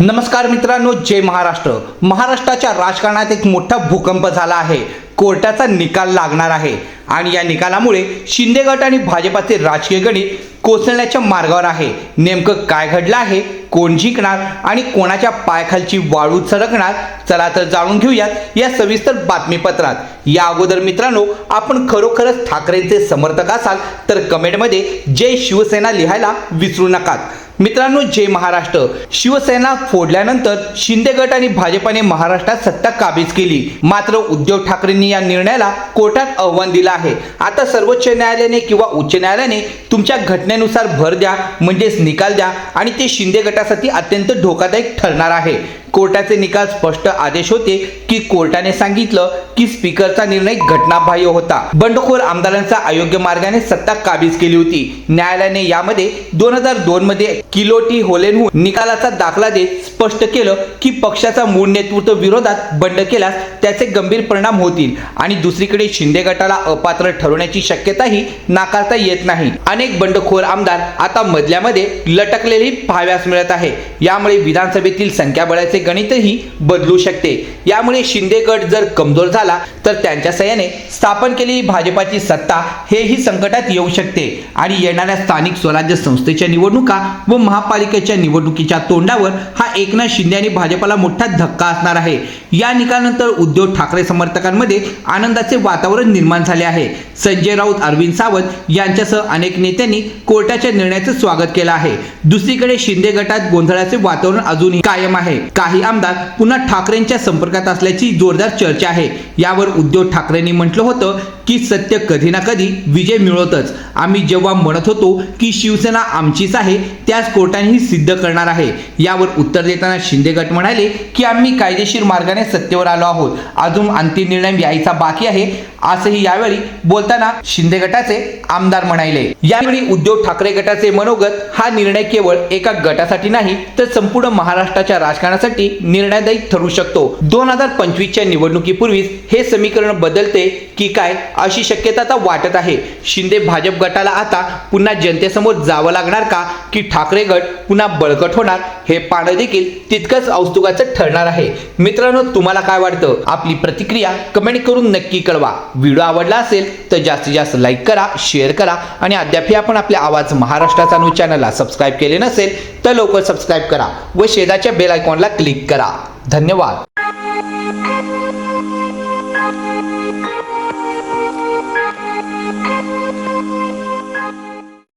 नमस्कार मित्रांनो जय महाराष्ट्र. महाराष्ट्राच्या राजकारणात एक मोठा भूकंप झाला आहे. कोर्टाचा निकाल लागणार आहे. आणि या निकालामुळे शिंदे गट आणि भाजपाचे राजकीय गणित कोसळण्याच्या मार्गावर आहे. नेमकं काय घडलं आहे कोण जिंकणार आणि कोणाच्या पायखालची वाळू सरकणार चला तर जाणून घेऊयात या सविस्तर बातमीपत्रात. या अगोदर मित्रांनो आपण खरोखरच ठाकरेंचे समर्थक असाल तर कमेंटमध्ये जय शिवसेना लिहायला विसरू नका मित्रांनो जय महाराष्ट्र. शिवसेना फोडल्यानंतर शिंदे गट आणि भाजपाने महाराष्ट्रात सत्ता काबीज केली. मात्र उद्धव ठाकरेंनी या निर्णयाला कोर्टात आव्हान दिलं आहे. आता सर्वोच्च न्यायालयाने किंवा उच्च न्यायालयाने तुमच्या घटनेनुसार भर द्या म्हणजेच निकाल द्या आणि ते शिंदे गटासाठी अत्यंत धोकादायक ठरणार आहे. कोर्टाचे निकाल स्पष्ट आदेश होते की कोर्टाने सांगितलं की स्पीकरचा निर्णय घटनाबाह्य होता. बंडखोर आमदारांचा अयोग्य मार्गाने सत्ता काबीज केली होती. न्यायालयाने यामध्ये दोन हजार दोन मध्ये किलोटी होलेनहून निकालाचा दाखला देत स्पष्ट केलं की पक्षाचा मूळ नेतृत्व विरोधात बंड केल्यास त्याचे गंभीर परिणाम होतील आणि दुसरीकडे शिंदे गटाला अपात्र ठरवण्याची शक्यताही नाकारता येत नाही. अनेक बंडखोर आमदार आता मधल्यामध्ये लटकलेली पाहाव्यास मिळत आहे. यामुळे विधानसभेतील संख्याबळाचे गणितही बदलू शकते. यामुळे शिंदे गट जर कमजोर झाला तर त्यांच्या सहाय्याने स्थापन केलेली भाजपाची सत्ता हेही संकटात येऊ शकते. आणि येणाऱ्या स्थानिक स्वराज्य संस्थेच्या निवडणुका व महापालिकेच्या निवडणुकीच्या तोंडावर हा एकनाथ शिंदे आणि भाजपाला मोठा धक्का असणार आहे. या निकालानंतर उद्धव ठाकरे समर्थकांमध्ये आनंदाचे वातावरण निर्माण झाले आहे. संजय राऊत अरविंद सावंत यांच्यासह अनेक नेत्यांनी कोर्टाच्या निर्णयाचे स्वागत केलं आहे. दुसरीकडे शिंदे गटात गोंधळाचे वातावरण अजूनही कायम आहे. काही आमदार पुन्हा ठाकरेंच्या संपर्कात असल्याची जोरदार चर्चा आहे. यावर उद्धव ठाकरेंनी म्हटलं होतं की सत्य कधी ना कधी विजय मिळवतच. आम्ही जेव्हा म्हणत होतो की शिवसेना आमचीच आहे त्याच कोर्टानेही सिद्ध करणार आहे. यावर उत्तर देताना शिंदे गट म्हणाले की आम्ही कायदेशीर मार्गाने सत्तेवर आलो आहोत. अजून अंतिम निर्णय यायचा बाकी आहे. असंही यावेळी बोलताना शिंदे गटाचे आमदार म्हणाले. यावेळी उद्धव ठाकरे गटाचे मनोगत हा निर्णय केवळ एका गटासाठी नाही तर संपूर्ण महाराष्ट्राच्या राजकारणासाठी निर्णयदायी ठरू शकतो. दोन हजार पंचवीसच्या निवडणुकीपूर्वीच हे समीकरण बदलते की काय? अशी शक्यता आता वाटत आहे. शिंदे भाजप गटाला आता पुन्हा जनतेसमोर जावं लागणार का? की ठाकरे गट पुन्हा बळकट होणार? हे पाहणं देखील तितकंच औस्तुकाचं ठरणार आहे. मित्रांनो तुम्हाला काय वाटतं? आपली प्रतिक्रिया कमेंट करून नक्की कळवा. व्हिडिओ आवडला असेल तर जास्तीत जास्त लाईक करा शेअर करा आणि अद्यापही आपण आपल्या आवाज महाराष्ट्राचा न्यूज चॅनलला सबस्क्राईब केले नसेल तर लवकर सबस्क्राईब करा व शेजारच्या बेल आयकॉनला क्लिक करा. धन्यवाद.